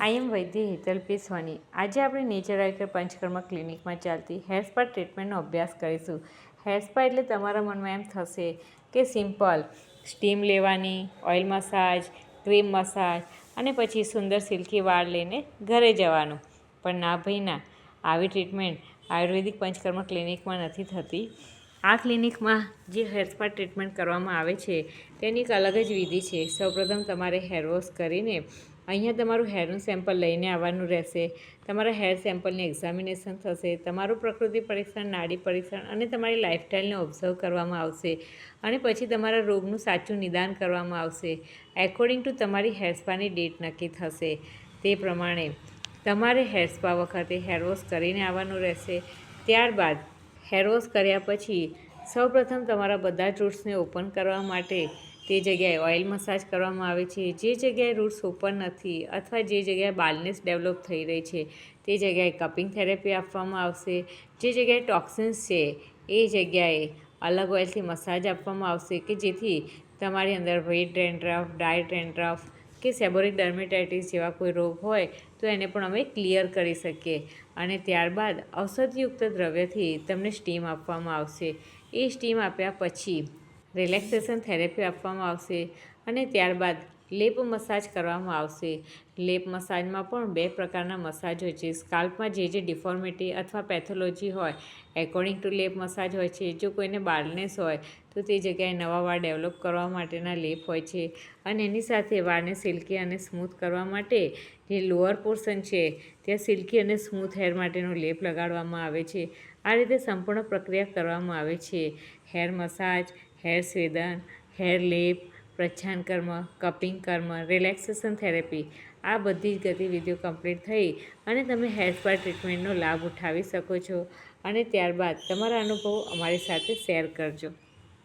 આઈ એમ વૈદ્ય હેતલ પી સોની આજે આપણે નેચર આઈકર પંચકર્મ ક્લિનિકમાં ચાલતી હેર સ્પા ટ્રીટમેન્ટનો અભ્યાસ કરીશું. હેર સ્પા એટલે તમારા મનમાં એમ થશે કે સિમ્પલ, સ્ટીમ લેવાની, ઓઇલ મસાજ, ક્રીમ મસાજ અને પછી સુંદર સિલ્કી વાળ લઈને ઘરે જવાનું. પણ ના ભાઈ ના, આવી ટ્રીટમેન્ટ આયુર્વેદિક પંચકર્મ ક્લિનિકમાં નથી થતી. આ ક્લિનિકમાં જે હેર સ્પા ટ્રીટમેન્ટ કરવામાં આવે છે, તેની એક અલગ જ વિધિ છે. સૌપ્રથમ તમારે હેર વોશ કરીને અહીંયા તમારું હેરનું સેમ્પલ લઈને આવવાનું રહેશે. તમારા હેર સેમ્પલની એક્ઝામિનેશન થશે. તમારું પ્રકૃતિ પરીક્ષણ, નાડી પરીક્ષણ અને તમારી લાઈફસ્ટાઈલને ઓબ્ઝર્વ કરવામાં આવશે. અને પછી તમારા રોગનું સાચું નિદાન કરવામાં આવશે. એકોર્ડિંગ ટુ તમારી હેર સ્પાની ડેટ નક્કી થશે. તે પ્રમાણે તમારે હેર સ્પા વખતે હેરવોશ કરીને આવવાનું રહેશે. ત્યારબાદ હેરવોશ કર્યા પછી સૌપ્રથમ તમારા બધા જ રૂટ્સને ઓપન કરવા માટે તે જગ્યાએ ઓઇલ મસાજ કરવામાં આવે છે. જે જગ્યાએ રૂટ્સ ઓપન નથી અથવા જે જગ્યાએ બાલનેસ ડેવલપ થઈ રહી છે, તે જગ્યાએ કપિંગ થેરેપી આપવામાં આવશે. જે જગ્યાએ ટોક્સિન્સ છે, એ જગ્યાએ અલગ ઓઇલથી મસાજ આપવામાં આવશે કે જેથી તમારી અંદર વેટ ડેન્ડ્રફ ડાય ડેન્ડ્રફ કે સેબોરિક ડર્મેટાઇટિસ જેવા કોઈ રોગ હોય તો એને પણ અમે ક્લિયર કરી શકીએ. અને ત્યારબાદ ઔષધિયુક્ત દ્રવ્યથી તમને સ્ટીમ આપવામાં આવશે. એ સ્ટીમ આપ્યા પછી રિલેક્સેશન થેરેપી આપવામાં આવશે અને ત્યારબાદ લેપ મસાજ કરવામાં આવશે. લેપ મસાજમાં પણ બે પ્રકારના મસાજ હોય છે. સ્કાલ્પમાં જે જે ડિફોર્મિટી અથવા પેથોલોજી હોય, એકોર્ડિંગ ટુ લેપ મસાજ હોય છે, જો કોઈને બાળનેસ હોય, તો તે જગ્યાએ નવા વાળ ડેવલપ કરવા માટેના લેપ હોય છે. અને એની સાથે વાળને સિલ્કી અને સ્મૂથ કરવા માટે જે લોઅર પોર્શન છે, ત્યાં સિલ્કી અને સ્મૂથ હેર માટેનો લેપ લગાડવામાં આવે છે. આ રીતે સંપૂર્ણ પ્રક્રિયા કરવામાં આવે છે. હેર મસાજ હેર સ્વેદન, હેર લેપ, પ્રચ્છાન કર્મ, કપિંગ કર્મ, રિલેક્સેશન થેરેપી, આ બધી જ ગતિવિધિઓ કમ્પ્લીટ થઈ અને તમે હેર સ્પા ટ્રીટમેન્ટનો લાભ ઉઠાવી શકો છો. અને ત્યારબાદ તમારા અનુભવો અમારી સાથે શેર કરજો.